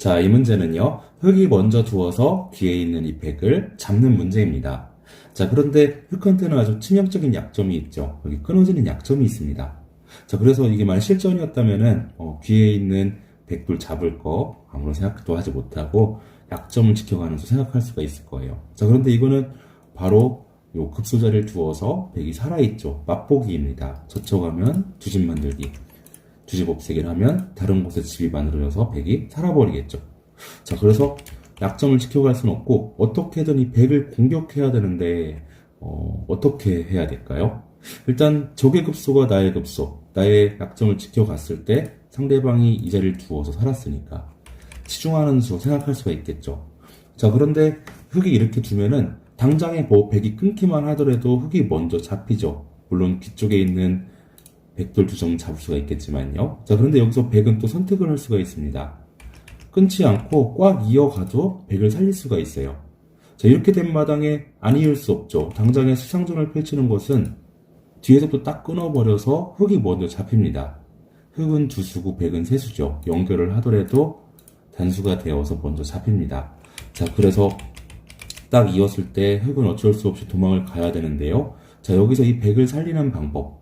자, 이 문제는요, 흙이 먼저 두어서 뒤에 있는 이 백을 잡는 문제입니다. 자, 그런데 흙한테는 아주 치명적인 약점이 있죠. 여기 끊어지는 약점이 있습니다. 자, 그래서 이게 만약 실전이었다면은, 어, 귀에 있는 백돌 잡을 거 아무런 생각도 하지 못하고 약점을 지켜가는 수 생각할 수가 있을 거예요. 자, 그런데 이거는 바로 요 급소자리를 두어서 백이 살아있죠. 맛보기입니다. 젖혀가면 두집 만들기. 두집 없애기를 하면 다른 곳에 집이 만들어져서 백이 살아버리겠죠. 자, 그래서 약점을 지켜갈 수는 없고 어떻게든 이 백을 공격해야 되는데 어, 어떻게 해야 될까요? 일단 적의 급소가 나의 급소, 나의 약점을 지켜갔을 때 상대방이 이 자리를 두어서 살았으니까 치중하는 수 생각할 수가 있겠죠. 자, 그런데 흙이 이렇게 두면은 당장에 뭐 백이 끊기만 하더라도 흙이 먼저 잡히죠. 물론 뒤쪽에 있는 백돌 두점 잡을 수가 있겠지만요. 자, 그런데 여기서 백은 또 선택을 할 수가 있습니다. 끊지 않고 꽉 이어가도 백을 살릴 수가 있어요. 자, 이렇게 된 마당에 안 이을 수 없죠. 당장에 수상전을 펼치는 것은 뒤에서부터 딱 끊어버려서 흙이 먼저 잡힙니다. 흙은 두 수고 백은 세 수죠. 연결을 하더라도 단수가 되어서 먼저 잡힙니다. 자, 그래서 딱 이었을 때 흙은 어쩔 수 없이 도망을 가야 되는데요. 자, 여기서 이 백을 살리는 방법.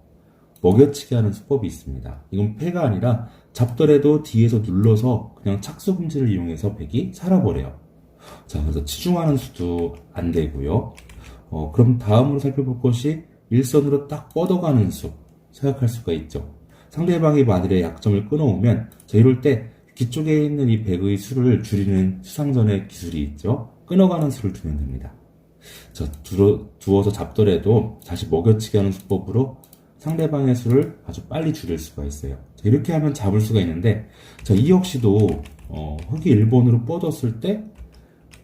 먹여치기 하는 수법이 있습니다. 이건 패가 아니라 잡더라도 뒤에서 눌러서 그냥 착수금지를 이용해서 백이 살아버려요. 자, 그래서 치중하는 수도 안 되고요. 어, 그럼 다음으로 살펴볼 것이 일선으로 딱 뻗어가는 수 생각할 수가 있죠. 상대방이 만일에 약점을 끊어오면 자, 이럴 때 뒤쪽에 있는 이 백의 수를 줄이는 수상전의 기술이 있죠. 끊어가는 수를 두면 됩니다. 자, 두어, 두어서 잡더라도 다시 먹여치기 하는 수법으로 상대방의 수를 아주 빨리 줄일 수가 있어요. 자, 이렇게 하면 잡을 수가 있는데, 자, 이 역시도, 어, 흙이 1번으로 뻗었을 때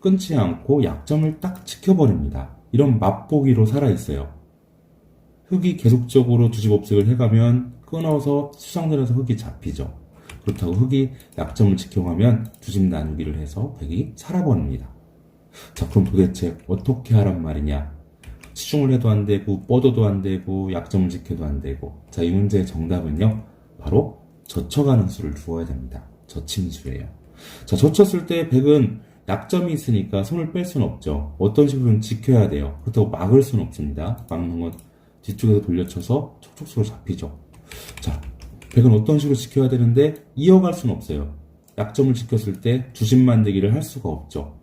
끊지 않고 약점을 딱 지켜버립니다. 이런 맛보기로 살아있어요. 흙이 계속적으로 두집 업색을 해가면 끊어서 수상전에서 흙이 잡히죠. 그렇다고 흙이 약점을 지켜가면 두집 나누기를 해서 백이 살아버립니다. 자, 그럼 도대체 어떻게 하란 말이냐? 치중을 해도 안 되고, 뻗어도 안 되고, 약점을 지켜도 안 되고. 자, 이 문제의 정답은요, 바로 젖혀가는 수를 두어야 됩니다. 젖힘수예요. 자, 젖혔을 때 백은 약점이 있으니까 손을 뺄 수는 없죠. 어떤 식으로는 지켜야 돼요. 그렇다고 막을 수는 없습니다. 막는 건 뒤쪽에서 돌려쳐서 촉촉수로 잡히죠. 자, 백은 어떤 식으로 지켜야 되는데 이어갈 수는 없어요. 약점을 지켰을 때 주심 만들기를 할 수가 없죠.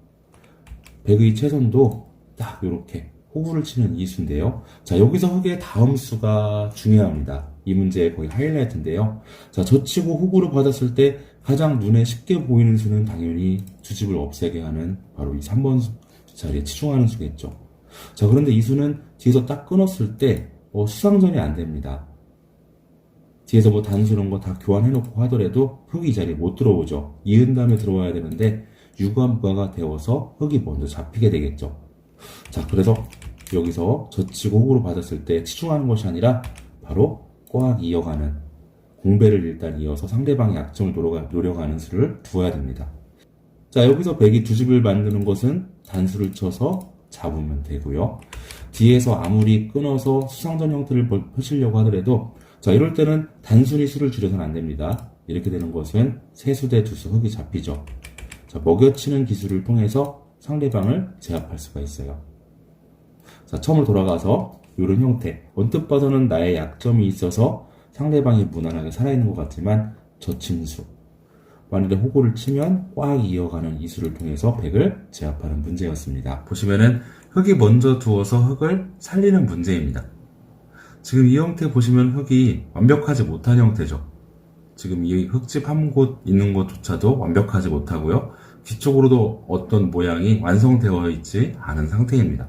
백의 최선도 딱 이렇게 호구를 치는 이 수인데요. 자, 여기서 흙의 다음 수가 중요합니다. 이 문제의 거의 하이라이트인데요. 자, 젖히고 호구를 받았을 때 가장 눈에 쉽게 보이는 수는 당연히 두 집을 없애게 하는 바로 이 3번 수 자리에 치중하는 수겠죠. 자, 그런데 이 수는 뒤에서 딱 끊었을 때 어, 수상전이 안 됩니다. 뒤에서 뭐 이런 거다 교환해놓고 하더라도 흙이 이 자리에 못 들어오죠. 이은 다음에 들어와야 되는데 유관부가가 되어서 흙이 먼저 잡히게 되겠죠. 자, 그래서 여기서 젖히고 호구로 받았을 때 치중하는 것이 아니라 바로 꽉 이어가는 공배를 일단 이어서 상대방의 약점을 노려가, 노려가는 수를 두어야 됩니다. 자, 여기서 백이 두 집을 만드는 것은 단수를 쳐서 잡으면 되고요. 뒤에서 아무리 끊어서 수상전 형태를 펼치려고 하더라도 자, 이럴 때는 단순히 수를 줄여서는 안 됩니다. 이렇게 되는 것은 세수 대 두수 흙이 잡히죠. 자, 먹여치는 기술을 통해서 상대방을 제압할 수가 있어요. 자, 처음으로 돌아가서 이런 형태. 언뜻 봐서는 나의 약점이 있어서 상대방이 무난하게 살아있는 것 같지만 저침수. 만일에 호구를 치면 꽉 이어가는 이수를 통해서 백을 제압하는 문제였습니다. 보시면은 흙이 먼저 두어서 흙을 살리는 문제입니다. 지금 이 형태 보시면 흙이 완벽하지 못한 형태죠. 지금 이 흙집 한 곳 있는 것조차도 완벽하지 못하고요. 뒤쪽으로도 어떤 모양이 완성되어 있지 않은 상태입니다.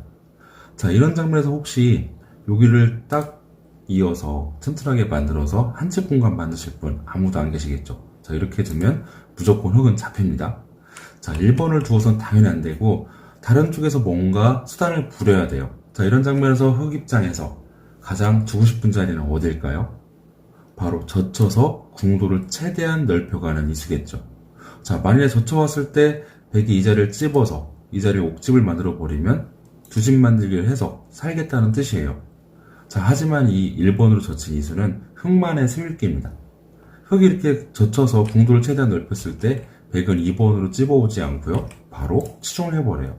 자, 이런 장면에서 혹시 여기를 딱 이어서 튼튼하게 만들어서 한 집 공간 만드실 분 아무도 안 계시겠죠. 자, 이렇게 두면 무조건 흙은 잡힙니다. 자, 1번을 두어선 당연히 안 되고 다른 쪽에서 뭔가 수단을 부려야 돼요. 자, 이런 장면에서 흙 입장에서 가장 두고 싶은 자리는 어딜까요? 바로 젖혀서 궁도를 최대한 넓혀가는 이수겠죠. 자, 만일에 젖혀왔을 때 백이 이 자리를 찝어서 이 자리에 옥집을 만들어 버리면 두집 만들기를 해서 살겠다는 뜻이에요. 자, 하지만 이 1번으로 젖힌 이수는 흙만의 스밀기입니다. 흙이 이렇게 젖혀서 궁도를 최대한 넓혔을 때 백은 2번으로 찝어오지 않고요. 바로 치중을 해버려요.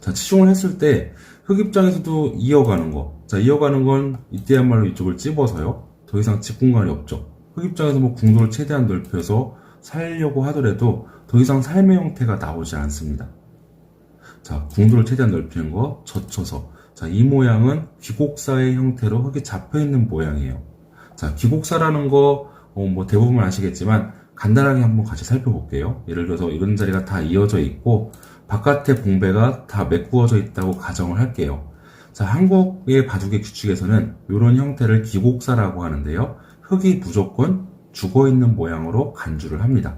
자, 치중을 했을 때 흙 입장에서도 이어가는 거. 자, 이어가는 건 이때야말로 이쪽을 찝어서요. 더 이상 집 공간이 없죠. 흙 입장에서 뭐 궁도를 최대한 넓혀서 살려고 하더라도 더 이상 삶의 형태가 나오지 않습니다. 자, 궁도를 최대한 넓히는 거 젖혀서. 자, 이 모양은 귀곡사의 형태로 흙이 잡혀 있는 모양이에요. 자, 귀곡사라는 거, 어, 뭐 대부분 아시겠지만 간단하게 한번 같이 살펴볼게요. 예를 들어서 이런 자리가 다 이어져 있고 바깥에 봉배가 다 메꾸어져 있다고 가정을 할게요. 자, 한국의 바둑의 규칙에서는 이런 형태를 기곡사라고 하는데요. 흙이 무조건 죽어 있는 모양으로 간주를 합니다.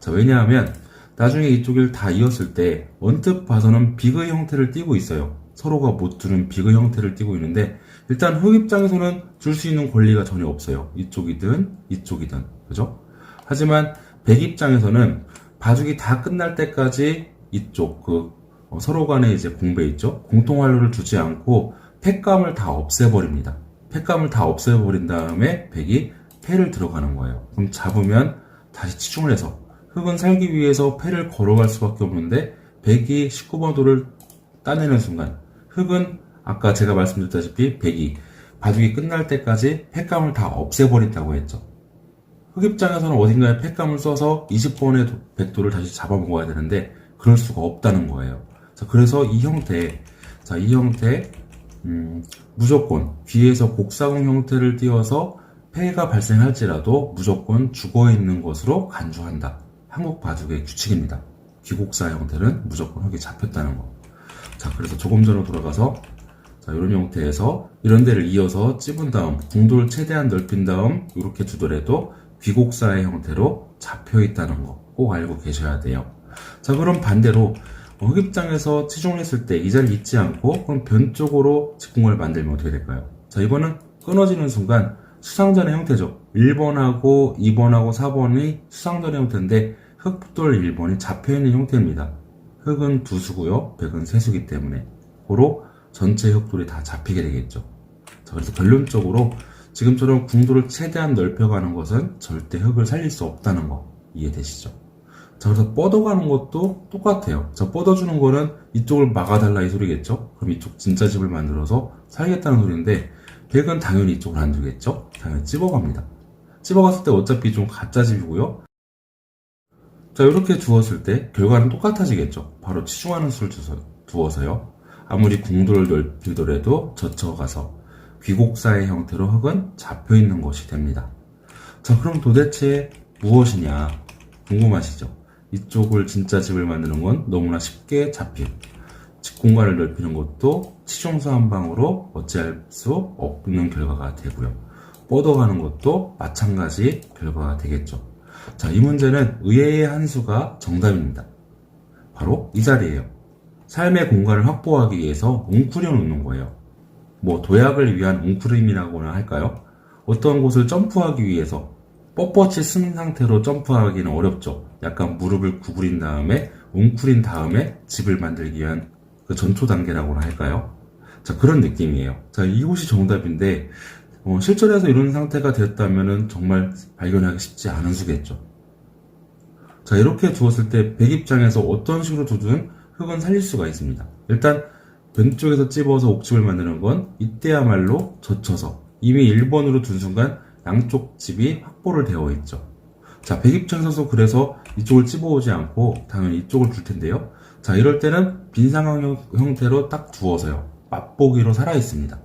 자, 왜냐하면 나중에 이쪽을 다 이었을 때 언뜻 봐서는 비의 형태를 띠고 있어요. 서로가 못 두는 비의 형태를 띠고 있는데 일단 흙 입장에서는 줄 수 있는 권리가 전혀 없어요. 이쪽이든 이쪽이든 그죠? 하지만 백 입장에서는 바둑이 다 끝날 때까지 이쪽 그 어, 서로 간에 이제 공배 있죠. 공통 활로를 주지 않고 팩감을 다 없애버립니다. 팩감을 다 없애버린 다음에 백이 패를 들어가는 거예요. 그럼 잡으면 다시 치중을 해서 흙은 살기 위해서 패를 걸어갈 수밖에 없는데 백이 19번 도를 따내는 순간 흙은 아까 제가 말씀드렸다시피 백이 바둑이 끝날 때까지 팩감을 다 없애버린다고 했죠. 흙 입장에서는 어딘가에 팩감을 써서 20번의 백도를 다시 잡아먹어야 되는데 그럴 수가 없다는 거예요. 자, 그래서 이 형태, 자, 이 형태, 음, 무조건 귀에서 곡사공 형태를 띄워서 폐해가 발생할지라도 무조건 죽어 있는 것으로 간주한다. 한국 바둑의 규칙입니다. 귀곡사 형태는 무조건 흙이 잡혔다는 거. 자, 그래서 조금 전으로 돌아가서 자, 이런 형태에서 이런 데를 이어서 찝은 다음 궁도를 최대한 넓힌 다음 이렇게 두더라도 귀곡사의 형태로 잡혀 있다는 거 꼭 알고 계셔야 돼요. 자, 그럼 반대로 어, 흑입장에서 치중했을 때 이 자리를 잊지 않고 그럼 변 쪽으로 직궁을 만들면 어떻게 될까요? 자, 이번은 끊어지는 순간 수상전의 형태죠. 1번하고 2번하고 4번이 수상전의 형태인데 흑돌 1번이 잡혀있는 형태입니다. 흑은 두 수고요. 백은 세 수기 때문에 고로 전체 흑돌이 다 잡히게 되겠죠. 자, 그래서 결론적으로 지금처럼 궁도를 최대한 넓혀가는 것은 절대 흑을 살릴 수 없다는 거 이해되시죠? 자, 그래서 뻗어가는 것도 똑같아요. 자, 뻗어주는 거는 이쪽을 막아달라 이 소리겠죠? 그럼 이쪽 진짜 집을 만들어서 살겠다는 소리인데, 백은 당연히 이쪽을 안 두겠죠? 당연히 찝어갑니다. 찝어갔을 때 어차피 좀 가짜 집이고요. 자, 이렇게 두었을 때 결과는 똑같아지겠죠? 바로 치중하는 수를 두어서요. 아무리 궁도를 넓히더라도 젖혀가서 귀곡사의 형태로 흙은 잡혀있는 것이 됩니다. 자, 그럼 도대체 무엇이냐? 궁금하시죠? 이쪽을 진짜 집을 만드는 건 너무나 쉽게 잡힌 집 공간을 넓히는 것도 치중수 한 방으로 어찌할 수 없는 결과가 되고요. 뻗어가는 것도 마찬가지 결과가 되겠죠. 자, 이 문제는 의외의 한 수가 정답입니다. 바로 이 자리예요. 삶의 공간을 확보하기 위해서 웅크려 놓는 거예요. 뭐 도약을 위한 웅크림이라고나 할까요? 어떤 곳을 점프하기 위해서 뻣뻣이 쓴 상태로 점프하기는 어렵죠. 약간 무릎을 구부린 다음에 웅크린 다음에 집을 만들기 위한 그 전초 단계라고나 할까요? 자 그런 느낌이에요. 자 이곳이 정답인데 어, 실전에서 이런 상태가 되었다면 정말 발견하기 쉽지 않은 수겠죠. 자 이렇게 두었을 때 백 입장에서 어떤 식으로 두든 흙은 살릴 수가 있습니다. 일단 왼쪽에서 찝어서 옥집을 만드는 건 이때야말로 젖혀서 이미 1번으로 둔 순간 양쪽 집이 확보를 되어 있죠. 자, 백입장에서 그래서 이쪽을 찝어오지 않고 당연히 이쪽을 둘 텐데요. 자, 이럴 때는 빈 상황 형- 형태로 딱 두어서요. 맛보기로 살아 있습니다.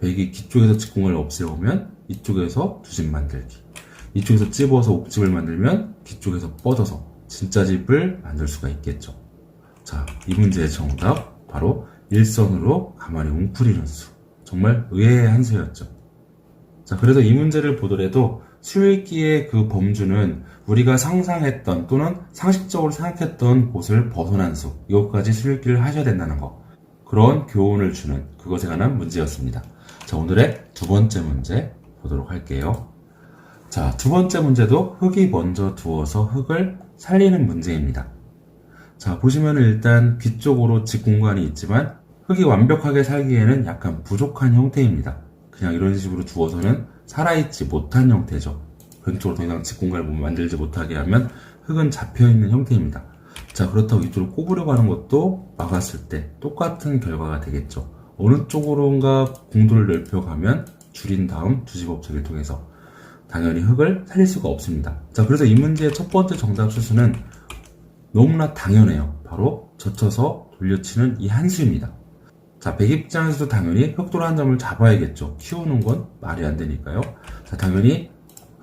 백이 뒤쪽에서 직공을 없애오면 이쪽에서 두 집 만들기. 이쪽에서 찝어서 옥집을 만들면 뒤쪽에서 뻗어서 진짜 집을 만들 수가 있겠죠. 자, 이 문제의 정답 바로 일선으로 가만히 웅크리는 수. 정말 의외의 한 수였죠. 자, 그래서 이 문제를 보더라도 수읽기의 그 범주는 우리가 상상했던 또는 상식적으로 생각했던 곳을 벗어난 수. 이것까지 수읽기를 하셔야 된다는 거. 그런 교훈을 주는 그것에 관한 문제였습니다. 자, 오늘의 두 번째 문제 보도록 할게요. 자, 두 번째 문제도 흙이 먼저 두어서 흙을 살리는 문제입니다. 자, 보시면 일단 뒤쪽으로 집 공간이 있지만 흙이 완벽하게 살기에는 약간 부족한 형태입니다. 그냥 이런 식으로 두어서는 살아있지 못한 형태죠. 왼쪽으로 더 이상 집 공간을 못 만들지 못하게 하면 흙은 잡혀있는 형태입니다. 자, 그렇다고 이쪽으로 꼽으려고 하는 것도 막았을 때 똑같은 결과가 되겠죠. 어느 쪽으로인가 공도를 넓혀가면 줄인 다음 두집법칙을 통해서 당연히 흙을 살릴 수가 없습니다. 자, 그래서 이 문제의 첫 번째 정답 수수는 너무나 당연해요. 바로 젖혀서 돌려치는 이 한 수입니다. 자, 백 입장에서도 당연히 흑도로 한 점을 잡아야겠죠. 키우는 건 말이 안 되니까요. 자, 당연히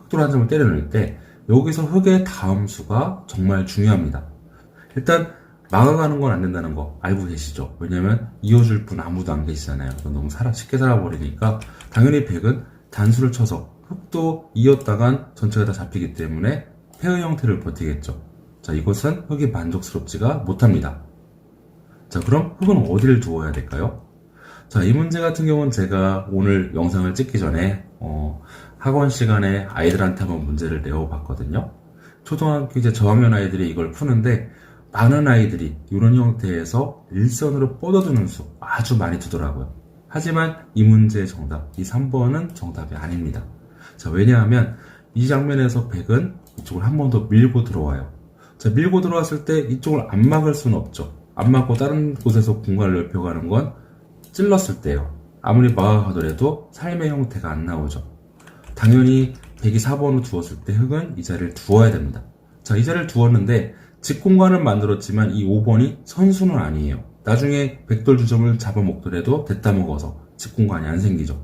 흑도로 한 점을 때려낼 때 여기서 흑의 다음 수가 정말 중요합니다. 일단 막아가는 건 안 된다는 거 알고 계시죠? 왜냐면 이어줄 분 아무도 안 계시잖아요. 너무 살아, 쉽게 살아버리니까 당연히 백은 단수를 쳐서 흑도 이었다간 전체가 다 잡히기 때문에 폐의 형태를 버티겠죠. 자, 이것은 흑이 만족스럽지가 못합니다. 자, 그럼 흙은 어디를 두어야 될까요? 자, 이 문제 같은 경우는 제가 오늘 영상을 찍기 전에, 어, 학원 시간에 아이들한테 한번 문제를 내어봤거든요. 초등학교 이제 저학년 아이들이 이걸 푸는데, 많은 아이들이 이런 형태에서 일선으로 뻗어두는 수 아주 많이 두더라고요. 하지만 이 문제의 정답, 이 3번은 정답이 아닙니다. 자, 왜냐하면 이 장면에서 백은 이쪽을 한 번 더 밀고 들어와요. 자, 밀고 들어왔을 때 이쪽을 안 막을 수는 없죠. 안 막고 다른 곳에서 공간을 넓혀가는 건 찔렀을 때요. 아무리 막아가더라도 삶의 형태가 안 나오죠. 당연히 104번으로 두었을 때 흙은 이 자리를 두어야 됩니다. 자, 이 자리를 두었는데 직공간은 만들었지만 이 5번이 선수는 아니에요. 나중에 백돌 주점을 잡아먹더라도 됐다 먹어서 직공간이 안 생기죠.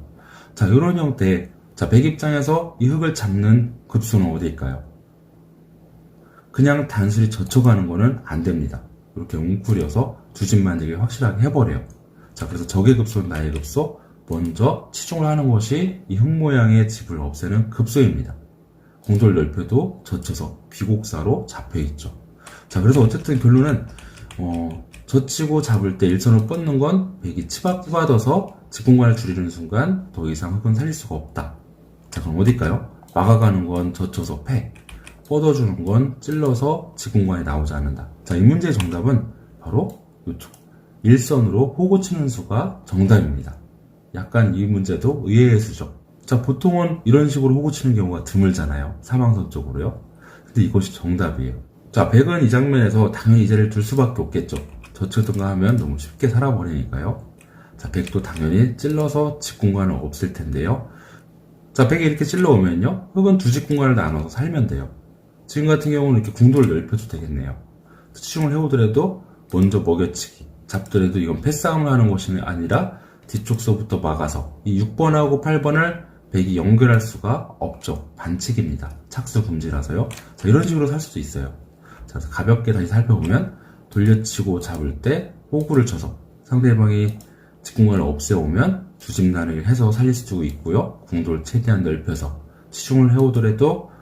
자, 이런 형태. 자, 백 입장에서 이 흙을 잡는 급수는 어디일까요? 그냥 단순히 젖혀가는 거는 안 됩니다. 이렇게 웅크려서 두집 만들기 확실하게 해버려요. 자, 그래서 적의 급소는 나의 급소, 먼저 치중을 하는 것이 이 흙 모양의 집을 없애는 급소입니다. 공돌 넓혀도 젖혀서 비곡사로 잡혀있죠. 자, 그래서 어쨌든 결론은, 어, 젖히고 잡을 때 일선을 뻗는 건 백이 치박 뽑아둬서 직공간을 줄이는 순간 더 이상 흙은 살릴 수가 없다. 자, 그럼 어딜까요? 막아가는 건 젖혀서 패, 뻗어주는 건 찔러서 직공간에 나오지 않는다. 자, 이 문제의 정답은 바로 이쪽. 일선으로 호구 치는 수가 정답입니다. 약간 이 문제도 의외의 수죠. 자, 보통은 이런 식으로 호구 치는 경우가 드물잖아요. 사망선 쪽으로요. 근데 이것이 정답이에요. 자, 백은 이 장면에서 당연히 이 자리를 둘 수밖에 없겠죠. 저처든가 하면 너무 쉽게 살아버리니까요. 자, 백도 당연히 찔러서 직공간을 없앨 텐데요. 자, 백이 이렇게 찔러오면요. 흙은 두 직공간을 나눠서 살면 돼요. 지금 같은 경우는 이렇게 궁도를 넓혀도 되겠네요. 치중을 해오더라도 먼저 먹여치기, 잡더라도 이건 패싸움을 하는 것이 아니라 뒤쪽서부터 막아서 이 6번하고 8번을 백이 연결할 수가 없죠. 반칙입니다. 착수 금지라서요. 자, 이런 식으로 살 수도 있어요. 자, 가볍게 다시 살펴보면 돌려치고 잡을 때 호구를 쳐서 상대방이 직공간을 없애오면 나누기를 해서 살릴 수도 있고요. 궁도를 최대한 넓혀서 치중을 해오더라도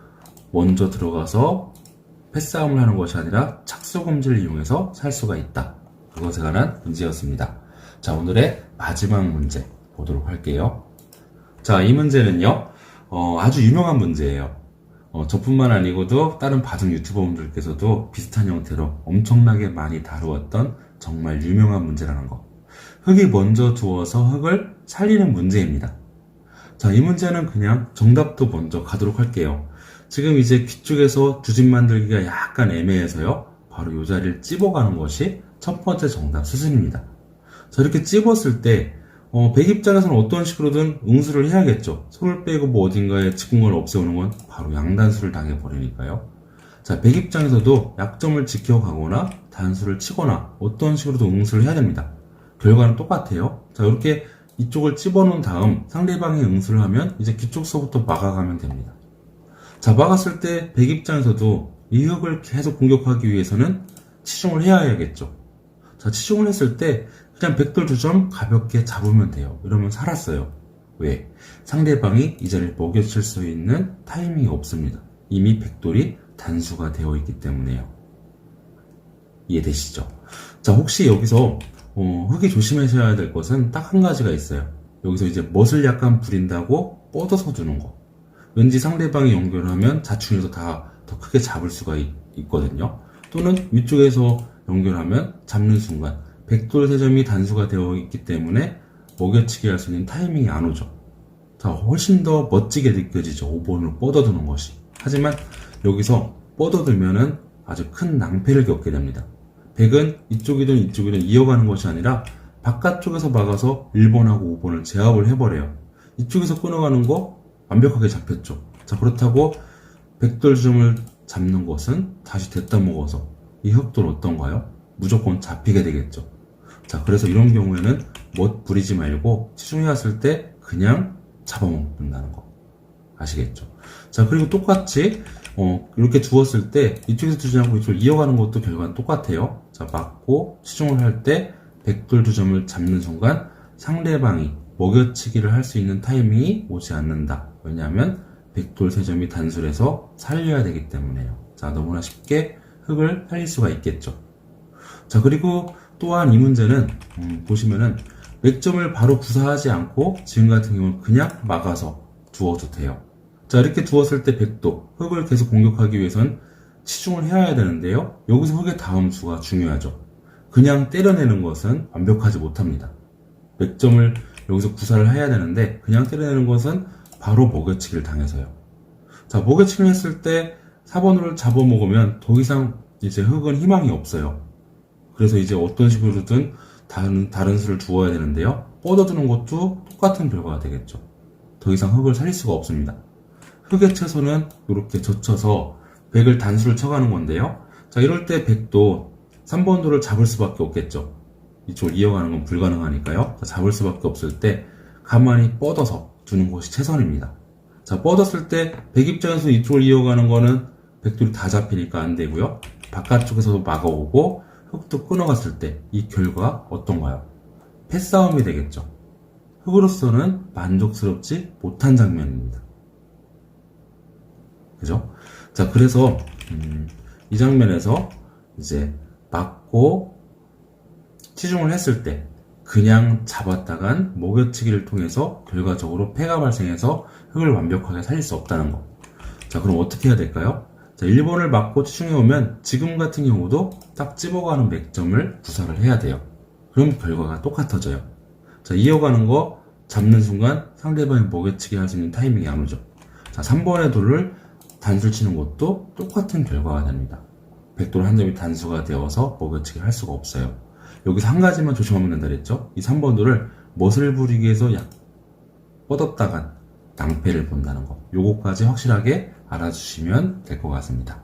먼저 들어가서 패싸움을 하는 것이 아니라 착수금지를 이용해서 살 수가 있다. 그것에 관한 문제였습니다. 자, 오늘의 마지막 문제 보도록 할게요. 자, 이 문제는요, 어, 아주 유명한 문제예요. 어, 저뿐만 아니고도 다른 바둑 유튜버분들께서도 비슷한 형태로 엄청나게 많이 다루었던 정말 유명한 문제라는 거. 흙이 먼저 두어서 흙을 살리는 문제입니다. 자, 이 문제는 그냥 정답도 먼저 가도록 할게요. 지금 이제 귀 쪽에서 두집 만들기가 약간 애매해서요. 바로 이 자리를 찝어가는 것이 첫 번째 정답 수순입니다. 자, 이렇게 찝었을 때, 어, 백 입장에서는 어떤 식으로든 응수를 해야겠죠. 손을 빼고 뭐 어딘가에 직공을 없애오는 건 바로 양단수를 당해버리니까요. 자, 백 입장에서도 약점을 지켜가거나 단수를 치거나 어떤 식으로도 응수를 해야 됩니다. 결과는 똑같아요. 자, 이렇게 이쪽을 찝어놓은 다음 상대방이 응수를 하면 이제 뒤쪽서부터 막아가면 됩니다. 자, 막았을 때 백 입장에서도 이 흙을 계속 공격하기 위해서는 치중을 해야 해야겠죠. 자, 치중을 했을 때 그냥 백돌 두점 가볍게 잡으면 돼요. 이러면 살았어요. 왜? 상대방이 이 자리를 먹여칠 수 있는 타이밍이 없습니다. 이미 백돌이 단수가 되어 있기 때문에요. 이해되시죠? 자, 혹시 여기서 어, 흙이 조심하셔야 될 것은 딱 한 가지가 있어요. 여기서 이제 멋을 약간 부린다고 뻗어서 두는 거. 왠지 상대방이 연결하면 자충에서 다 더 크게 잡을 수가 있, 있거든요. 또는 위쪽에서 연결하면 잡는 순간 백돌 세점이 단수가 되어 있기 때문에 먹여치기 할 수 있는 타이밍이 안 오죠. 자, 훨씬 더 멋지게 느껴지죠. 5번으로 뻗어두는 것이. 하지만 여기서 뻗어들면은 아주 큰 낭패를 겪게 됩니다. 백은 이쪽이든 이쪽이든 이어가는 것이 아니라 바깥쪽에서 막아서 1번하고 5번을 제압을 해버려요. 이쪽에서 끊어가는 거 완벽하게 잡혔죠. 자, 그렇다고 백돌점을 잡는 것은 다시 됐다 먹어서 이 흑돌 어떤가요? 무조건 잡히게 되겠죠. 자, 그래서 이런 경우에는 멋 부리지 말고 치중해 왔을 때 그냥 잡아먹는다는 거. 아시겠죠? 자, 그리고 똑같이, 어, 이렇게 두었을 때 이쪽에서 두지 않고 이쪽을 이어가는 것도 결과는 똑같아요. 자, 맞고 치중을 할 때 백돌 두 점을 잡는 순간 상대방이 먹여치기를 할 수 있는 타이밍이 오지 않는다. 왜냐하면 백돌 세 점이 단술해서 살려야 되기 때문에요. 자, 너무나 쉽게 흙을 살릴 수가 있겠죠. 자, 그리고 또한 이 문제는, 음, 보시면은, 맥점을 바로 구사하지 않고, 지금 같은 경우는 그냥 막아서 두어도 돼요. 자, 이렇게 두었을 때 백도, 흙을 계속 공격하기 위해선 치중을 해야 되는데요. 여기서 흙의 다음 수가 중요하죠. 그냥 때려내는 것은 완벽하지 못합니다. 맥점을 여기서 구사를 해야 되는데, 그냥 때려내는 것은 바로 먹여치기를 당해서요. 자, 먹여치기를 했을 때 4번으로 잡아먹으면 더 이상 이제 흙은 희망이 없어요. 그래서 이제 어떤 식으로든 다른, 다른 수를 두어야 되는데요. 뻗어두는 것도 똑같은 결과가 되겠죠. 더 이상 흙을 살릴 수가 없습니다. 흙의 채소는 이렇게 젖혀서 백을 단수를 쳐가는 건데요. 자, 이럴 때 백도 3번 도를 잡을 수밖에 없겠죠. 이쪽을 이어가는 건 불가능하니까요. 자, 잡을 수밖에 없을 때 가만히 뻗어서 두는 것이 최선입니다. 자, 뻗었을 때 백 입장에서 이쪽을 이어가는 거는 백돌이 다 잡히니까 안 되고요. 바깥쪽에서도 막아오고 흙도 끊어갔을 때 이 결과 어떤가요? 패싸움이 되겠죠. 흙으로서는 만족스럽지 못한 장면입니다. 그죠? 자, 그래서 음, 이 장면에서 이제 맞고 치중을 했을 때 그냥 잡았다간 목여치기를 통해서 결과적으로 폐가 발생해서 흙을 완벽하게 살릴 수 없다는 거. 자, 그럼 어떻게 해야 될까요? 자, 1번을 맞고 치중해 오면 지금 같은 경우도 딱 집어가는 맥점을 구사를 해야 돼요. 그럼 결과가 똑같아져요. 자, 이어가는 거 잡는 순간 상대방이 먹여치기 할 수 있는 타이밍이 안 오죠. 자, 3번의 돌을 단술 치는 것도 똑같은 결과가 됩니다. 백돌 한 점이 단수가 되어서 먹여치기 할 수가 없어요. 여기서 한 가지만 조심하면 된다 그랬죠? 이 3번 돌을 멋을 부리기 위해서 약 뻗었다간 낭패를 본다는 거. 요거까지 확실하게 알아주시면 될 것 같습니다.